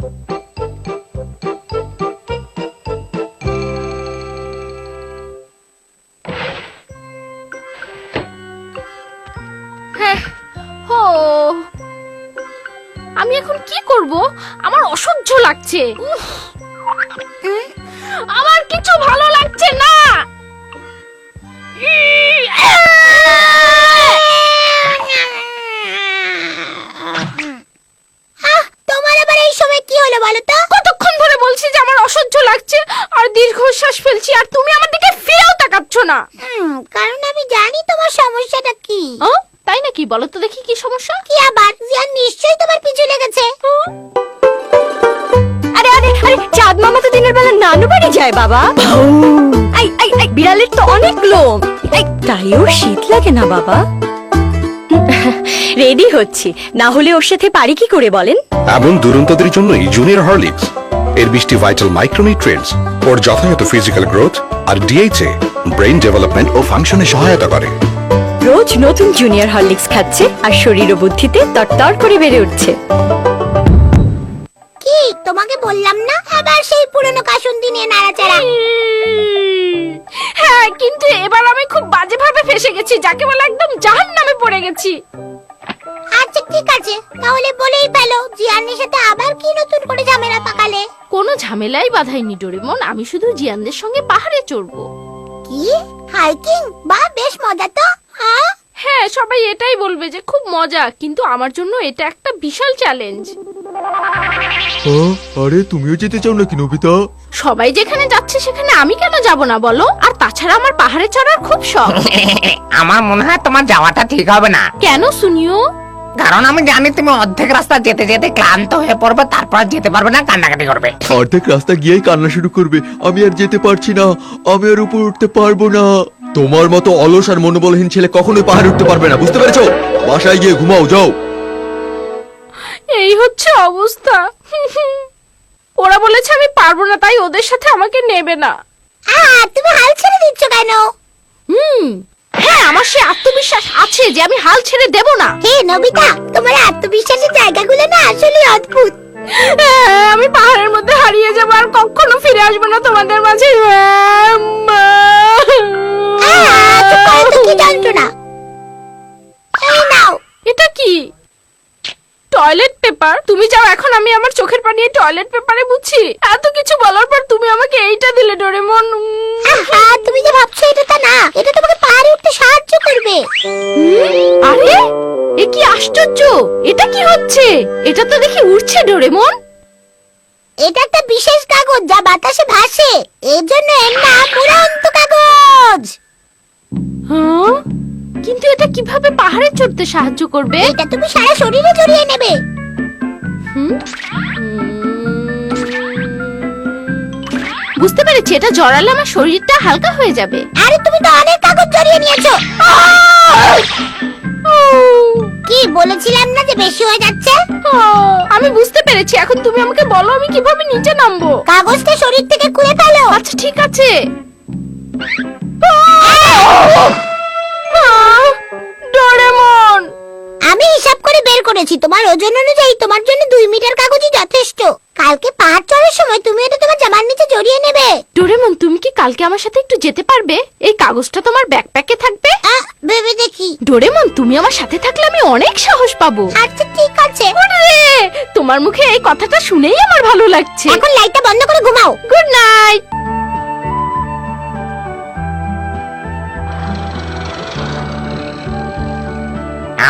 হ্যাঁ, আমি এখন কি করব? আমার অসহ্য লাগছে। আমার কিছু ভালো লাগছে না। যায় বাবা। আই আই আই বিড়ালের তো অনেক লোম। তাইও শীত লাগে না বাবা। রেডি হচ্ছি। না হলে ওর সাথে পারি কি করে বলেন? এমন দুরন্তদের জন্যই জুনিয়র হরলিক্স। এর বৃষ্টি ভাইটাল মাইক্রোনিউট্রিয়েন্টস ওর যথাযথ ফিজিক্যাল গ্রোথ আর ডিএইচএ ব্রেইন ডেভেলপমেন্ট ও ফাংশনে সহায়তা করে। রোজ নতুন জুনিয়র হরলিক্স খাচ্ছে আর শরীর ও বুদ্ধিতে তরতর করে বেড়ে উঠছে। কি? তোমাকে বললাম না? আবার সেই পুরনো কাসুন্দি নিয়ে নাড়াচাড়া। হ্যাঁ কিন্তু এবার আমি খুব বাজেভাবে ফেসে গেছি যাকে বলে একদম জাহান নামে পড়ে গেছি। আচ্ছা ঠিক আছে। তাহলে বলেই ফেলো জিয়ানের সাথে আবার কি নতুন করে ঝামেলা পাকালে? কোনো ঝামেলাই বাধাইনি ডোরেমন। আমি শুধু জিয়ানদের সঙ্গে পাহাড়ে চড়বো। কি? হাইকিং? বা বেশ মজা তো হ্যাঁ? হ্যাঁ সবাই এটাই বলবে যে খুব মজা কিন্তু আমার জন্য এটা একটা বিশাল চ্যালেঞ্জ আ, আরে তুমিও যেতে চাও নাকি নবিতা? সবাই যেখানে যাচ্ছে সেখানে আমি কেন যাব না বলো? আর তাছাড়া আমার পাহাড়ে চড়ার খুব শখ। আমার মনে হয় তোমার যাওয়াটা ঠিক হবে না। কেন শুনিও কারণ আমি জানি তুমি অর্ধেক রাস্তা যেতে যেতে ক্লান্ত হয়ে পড়বে তারপর আর যেতে পারবে না কান্নাকাটি করবে। অর্ধেক রাস্তা গিয়েই কান্না শুরু করবে। আমি আর যেতে পারছি না। আমি আর উপর উঠতে পারব না। তোমার মতো অলস আর মনোবলহীন ছেলে কখনোই পাহাড়ে উঠতে পারবে না বুঝতে পেরেছ? বাসায় গিয়ে ঘুমাও যাও। এই হচ্ছে অবস্থা। ওরা বলেছে আমি পারব না তাই ওদের সাথে আমাকে নেবে না। তুমি হাল ছেড়ে দিচ্ছ কেন? হুম হ্যাঁ আমার সে আত্মবিশ্বাস আছে যে আমি হাল ছেড়ে দেব না। হে নবিতা তোমার আত্মবিশ্বাসের জায়গাগুলো না আসলে অদ্ভুত। হ্যাঁ, আমি পাহাড়ের মধ্যে হারিয়ে যাব আর কখনো ফিরে আসব না তোমাদের মাঝে। আমি আমার চোখের পানি টয়লেট পেপারে মুছি। এত কিছু বলার পর তুমি আমাকে এইটা দিলে ডোরেমন। আহা তুমি যে ভাবছ এটা তা না এটা তোমাকে পাহাড়ে উঠতে সাহায্য করবে। আরে এ কি আশ্চর্য? এটা কি হচ্ছে? এটা তো দেখি উড়ছে ডোরেমন। এটা একটা বিশেষ কাগজ যা বাতাসে ভাসে। এর জন্য এর নাম উড়ন্ত কাগজ। হ্যাঁ? কিন্তু এটা কীভাবে পাহাড়ে চড়তে সাহায্য করবে? এটা তুমি সারা শরীরে জড়িয়ে নেবে? বুঝতে পেরেছি এটা জড়ালে আমার শরীরটা হালকা হয়ে যাবে। আরে তুমি তো অনেক কাগজ জড়িয়ে নিয়েছো। কি বলেছিলাম না যে বেশি হয়ে যাচ্ছে? আমি বুঝতে পেরেছি এখন তুমি আমাকে বলো আমি কীভাবে নিচে নামবো। কাগজটা শরীর থেকে খুলে ফেলো। আচ্ছা ঠিক আছে। বের করেছি তোমার ওজন অনুযায়ী তোমার জন্য দুই মিটার কাগজই যথেষ্ট। কালকে পাহাড় চড়ার সময় তুমি এটা তোমার জামার নিচে জড়িয়ে নেবে। ডোরেমন তুমি কি কালকে আমার সাথে একটু যেতে পারবে? এই কাগজটা তোমার ব্যাকপ্যাকে থাকবে। আহ, ভেবে দেখি। ডোরেমন তুমি আমার সাথে থাকলে আমি অনেক সাহস পাবো। আচ্ছা ঠিক আছে। ওরে, তোমার মুখে এই কথাটা শুনেই আমার ভালো লাগছে। এখন লাইটটা বন্ধ করে ঘুমাও। গুড নাইট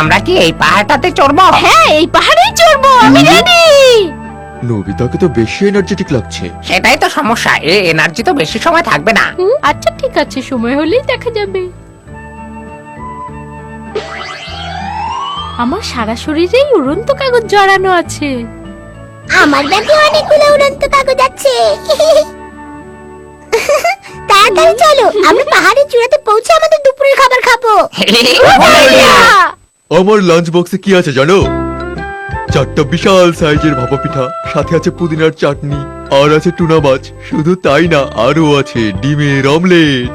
আমরা কি এই পাহাড়টাতে চড়বো? হ্যাঁ এই পাহাড়েই চড়বো আমি রেডি নবিতাকে তো বেশি এনার্জেটিক লাগছে। সেটাই তো সমস্যা এই এনার্জি তো বেশি সময় থাকবে না। আচ্ছা ঠিক আছে সময় হলেই দেখা যাবে। আমার সারা শরীরেই উড়ন্ত কাগজ জড়ানো আছে। আমার ব্যাগে অনেকগুলো উড়ন্ত কাগজ আছে। তাড়াতাড়ি চলো আমরা পাহাড়ের চূড়াতে পৌঁছে আমাদের দুপুরের খাবার খাব। আমার লাঞ্চ বক্সে কি আছে জানো? চারটা বিশাল সাইজের ভাপা পিঠা, সাথে আছে পুদিনার চাটনি, আর আছে টুনা মাছ। শুধু তাই না, আরও আছে ডিমের অমলেট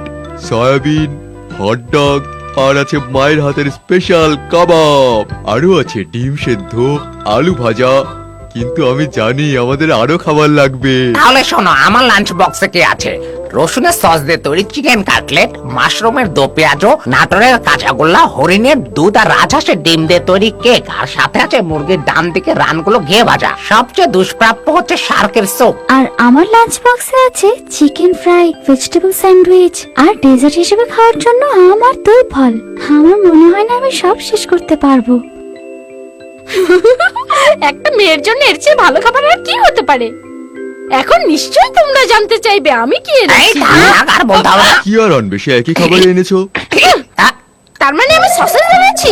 সয়াবিন হট ডগ আর আছে মায়ের হাতের স্পেশাল কাবাব আরও আছে ডিম সেদ্ধ, আলু ভাজা কিন্তু আমি জানি আমাদের আরও খাবার লাগবে। তাহলে শোনো আমার লাঞ্চ বক্সে কি আছে? রসুনের সস দিয়ে তৈরি চিকেন কাটলেট মাশরুমের দো পেঁয়াজো নাটোরের কাঁচাগোল্লা হরিণের দুধ আর রাজহাঁসের ডিম দিয়ে তৈরি কেক আর সাথে আছে মুরগির ডান দিকে রানগুলো ঘিয়ে ভাজা। সবচেয়ে দুষ্প্রাপ্য হচ্ছে শার্কের স্যুপ আর আমার লাঞ্চ বক্সে আছে চিকেন ফ্রাই ভেজিটেবল স্যান্ডউইচ আর ডেজার্ট হিসেবে খাওয়ার জন্য আম আর দই ফল। আমার মনে হয় না আমি সব শেষ করতে পারব। একটা মেয়ের জন্য এর চেয়ে ভালো খাবার আর কি হতে পারে? এখন নিশ্চয়ই তোমরা জানতে চাইবে আমি কি এনেছি? থাক আর না। কি আর আনবে? সে একই খাবার এনেছো? তার মানে আমি সসেজ এনেছি?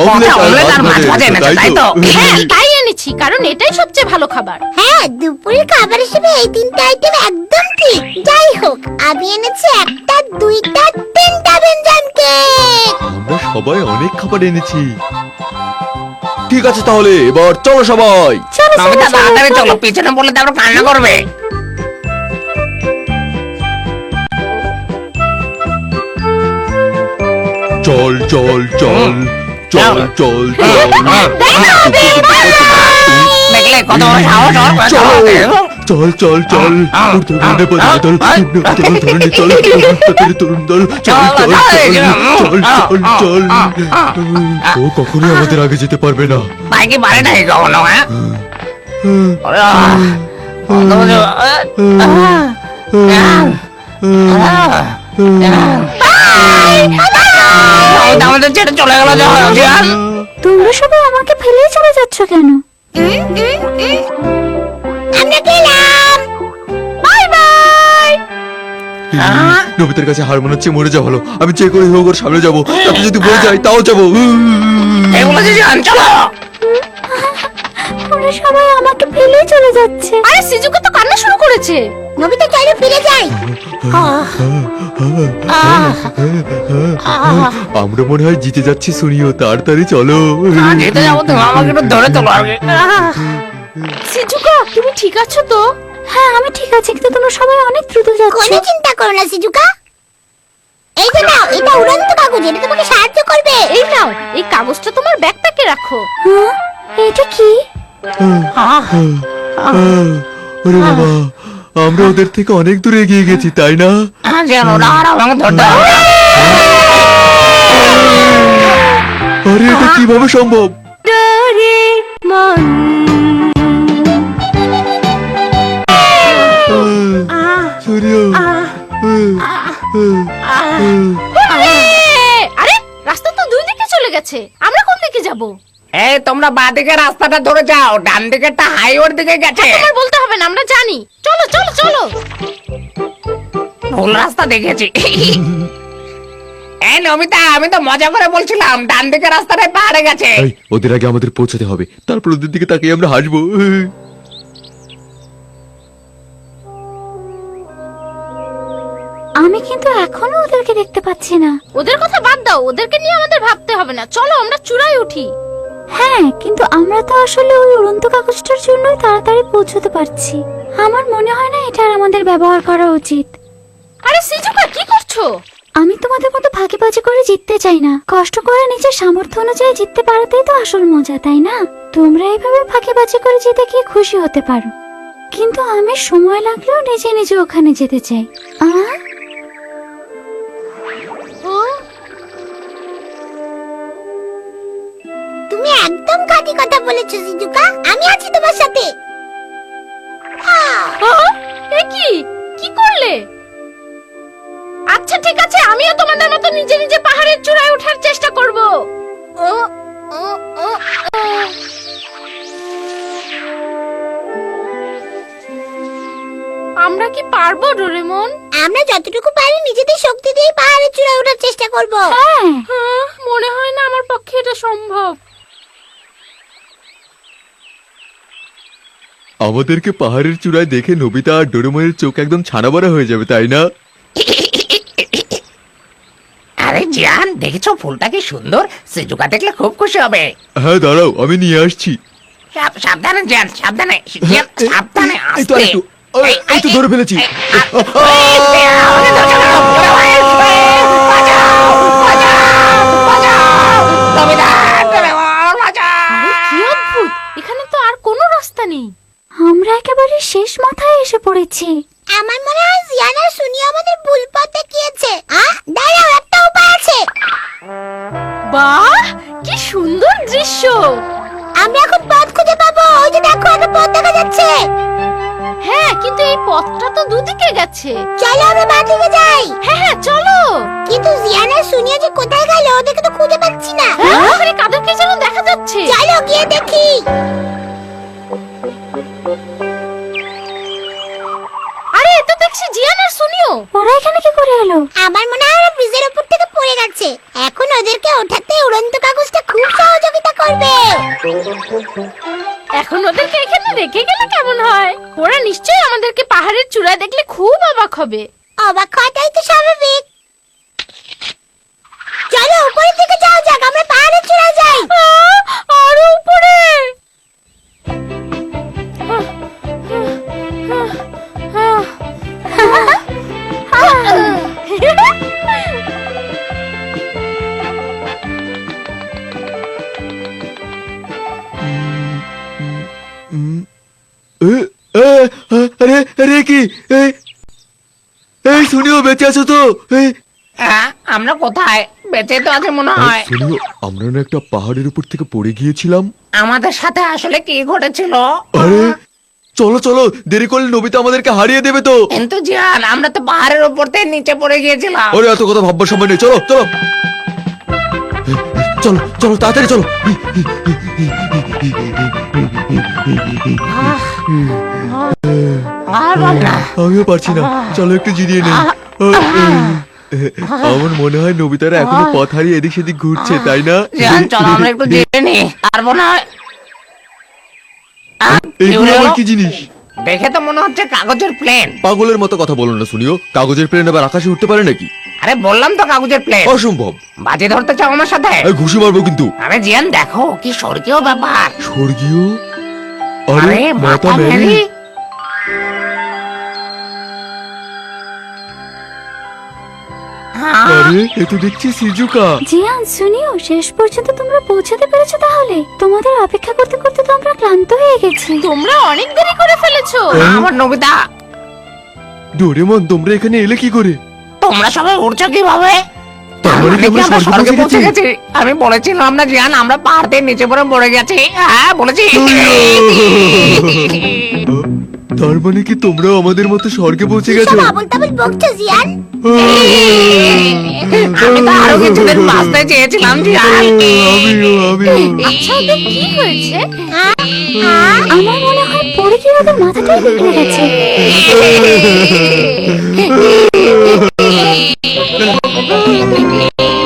অমলেট অমলেট আর মাছ মাছ ভাজা ভাজা এনেছো, এনেছো, তাই তাই তো? হ্যাঁ তাই এনেছি কারণ এটাই সবচেয়ে ভালো খাবার। হ্যাঁ দুপুরের খাবার হিসেবে এই তিনটা আইটেম একদম ঠিক। যাই হোক আমি এনেছি একটা দুইটা তিনটা ব্যঞ্জন কেক আমরা সবাই অনেক খাবার এনেছি। ঠিক আছে তাহলে এবার চলো সবাই। নমিতা তাড়াতাড়ি চলো। পিছনে বলে তারপর কান্না করবে। চল চল চল চল চল চল। দেখলে কত চল সাহস ওর, চল চল। বড়- চল চল চল উর্ধগণে পদাদল নিম্নগতল ধরণী চল তরুণ তরুণ দল চল চল চল চল চল চল ও কখনোই আমাদের আগে যেতে পারবে না ভাই কি পারে নাই কখনো হ্যাঁ চলে গেল তোমরা সবাই আমাকে ফেলেই চলে যাচ্ছ কেন আমরা গেলাম বাই। বাই নবিতার কাছে হার মনে হচ্ছে মরে যাওয়া ভালো। আমি যে করে হোক ওর সামনে যাব। যদি মরে যাই তাও যাব। জান চলো তোমরা সবাই আমাকে ফেলেই চলে যাচ্ছে। আরে সিজুকে তো কান্না শুরু করেছে। নবিতা চলো ফিরে যাই আমরা মনে হয় জিতে যাচ্ছি শুনিও তাড়াতাড়ি চলো। যেতে যাব তুমি আমাকে একটু ধরে তোলো কি। সিজুকা তুমি ঠিক আছো তো? হ্যাঁ আমি ঠিক আছি কিন্তু তোমরা সবাই অনেক দ্রুত যাচ্ছ। কোনো চিন্তা করো না সিজুকা। এই যে নাও এটা উড়ন্ত কাগজ এটা তোমাকে সাহায্য করবে। এই নাও এই কাগজটা তোমার ব্যাগপ্যাকে রাখো। হ্যাঁ? এটা কি? ওরে বাবা আমরা ওদের থেকে অনেক দূরে এগিয়ে গেছি তাই না। আরে এটা কীভাবে সম্ভব? তোমরা বাঁদিকে রাস্তাটা ধরে যাও ডান দিকেরটা হাইওয়ের দিকে গেছে। তোমার বলতে হবে না আমরা জানি। চলো চলো চলো। ভুল রাস্তা দেখেছি। এই নমিতা আমি তো মজা করে বলছিলাম ডান দিকে রাস্তাটাই পাহাড়ে গেছে। এই, ওদের আগে আমাদের পৌঁছাতে হবে। তারপর ওদের দিকে তাকিয়ে আমরা হাসবো। আমি কিন্তু এখনও ওদেরকে দেখতে পাচ্ছি না। ওদের কথা বাদ দাও ওদেরকে নিয়ে আমাদের ভাবতে হবে না। চলো আমরা চূড়ায় উঠি। হ্যাঁ কিন্তু আমরা তো আসলে ওই উড়ন্ত কাগজটার জন্যই তাড়াতাড়ি পৌঁছতে পারছি। আমার মনে হয় না এটার আমাদের ব্যবহার করা উচিত। আরে সিজুকা কি করছ? আমি তোমাদের মতো ফাঁকিবাজি করে জিততে চাই না। কষ্ট করে নিজের সামর্থ্য অনুযায়ী জিততে পারাতেই তো আসল মজা তাই না? তোমরা এইভাবে ফাঁকিবাজি করে জিতে গিয়ে খুশি হতে পারো। কিন্তু আমি সময় লাগলেও নিজে নিজে ওখানে যেতে চাই। আহ একদম খাঁটি কথা বলেছ সিজুকা। আমি আছি তোমার সাথে। কি? কি করলে? আচ্ছা ঠিক আছে আমিও তোমাদের মতো নিজে নিজে পাহাড়ের চূড়ায় ওঠার চেষ্টা করব। ও, ও, ও, ও। আমরা কি পারব ডোরেমন? আমরা যতটুকু পারি নিজেদের শক্তি দিয়ে পাহাড়ের চূড়ায় ওঠার চেষ্টা করব। হ্যাঁ। হ্যাঁ, মনে হয় না আমার পক্ষে এটা সম্ভব। আমাদেরকে পাহাড়ের চূড়ায় দেখে নবিতা আর ডোরেমনের চোখ একদম ছানাবাড়া হয়ে যাবে তাই না আরে জিয়ান দেখেছ ফুলটা কি সুন্দর সিজুকা দেখলে খুব খুশি হবে হ্যাঁ দাঁড়াও আমি নিয়ে আসছি সাব- সাবধানে জিয়ান সাবধানে জিয়ান সাবধানে এই তো আস্তে আরেকটু। এই, এই তো ধরে ফেলেছি। কি অদ্ভুত এখানে তো আর কোনো রাস্তা নেই একেবারে শেষ মাথায় এসে পড়েছি। আমার মনে হয় জিয়ান আর সুনি আমাদের ভুল পথে গিয়েছে আহ দাঁড়াও একটা উপায় আছে। বাহ কি সুন্দর দৃশ্য। আমরা এখন পথ খুঁজে পাবো। ওই যে দেখো একটা পথ দেখা যাচ্ছে। হ্যাঁ কিন্তু এই পথটা তো দুদিকে গেছে। চলো আমরা বাঁ দিকে যাই। হ্যাঁ হ্যাঁ চলো। কিন্তু জিয়ান আর সুনিয়া যে কোথায় গেল ওদেরকে তো খুঁজে পাচ্ছি না। হ্যাঁ ওখানে কাদেরকে যেন দেখা যাচ্ছে? চলো গিয়ে দেখি। দেখছি জিয়ান আর সুনিও। ওরা এখানে কি করে এলো? আমার মনে হয় ওরা ব্রিজের উপর থেকে পড়ে গেছে। এখন ওদেরকে ওঠাতে উড়ন্ত কাগজটা খুব সহযোগিতা করবে। এখন ওদেরকে এখানে রেখে গেলে কেমন হয়? ওরা নিশ্চয়ই আমাদেরকে পাহাড়ের চূড়ায় দেখলে খুব অবাক হবে। অবাক হওয়াটাই তো স্বাভাবিক। চলো উপরের দিকে যাও যাক আমরা পাহাড়ের চূড়ায় যাই। বেঁচে আছো তো এই হ্যাঁ, আমরা কোথায় বেঁচে তো আছে মনে হয় শুনিও আমরা না একটা পাহাড়ের উপর থেকে পড়ে গিয়েছিলাম আমাদের সাথে আসলে কি ঘটেছিল আরে চলো চলো দেরি করলে নবিতা আমাদেরকে হারিয়ে দেবে তো কিন্তু জিয়ান আমরা তো পাহাড়ের উপর থেকে নিচে পড়ে গিয়েছিলাম আরে এত কথা ভাববার সময় নেই চলো চলো চলো চলো তাড়াতাড়ি চলো আর বল না আমিও পারছি না চলো একটু জিরিয়ে নেই আমার মনে হয় নবিতারা এখনও পথ হারিয়ে এদিক সেদিক ঘুরছে তাই না? চলো আমরা একটু জেনে নি। পারব না। কি আবার কি জিনিস? দেখে তো মনে হচ্ছে কাগজের প্লেন। পাগলের মতো কথা বলো না শুনিও। কাগজের প্লেন আবার আকাশে উঠতে পারে নাকি? আরে বললাম তো কাগজের প্লেন। অসম্ভব। বাজি ধরতে চাও আমার সাথে? ঘুষি মারবো কিন্তু। আরে জিয়ান দেখো কি স্বর্গীয় ব্যাপার। স্বর্গীয়? আরে মাতা ম্যারি আরে এ তো দেখছি সিজুকা। জিয়ান শুনিও শেষ পর্যন্ত তোমরা পৌঁছাতে পেরেছ তাহলে। তোমাদের অপেক্ষা করতে করতে তো আমরা ক্লান্ত হয়ে গেছি। তোমরা অনেক দেরি করে ফেলেছো। আমার নবিতা ডোরেমন তোমরা এখানে এলে কি করে? তোমরা সবাই উঠছো কীভাবে? কি আমরা স্বর্গে পৌঁছে গেছি? আমি বলেছিলাম না জিয়ান আমরা পাহাড় থেকে নিচে পড়ে পড়ে গেছি। হ্যাঁ বলেছি। তার মানে কি তোমরাও আমাদের মতো স্বর্গে পৌঁছে গেছো? Thank you.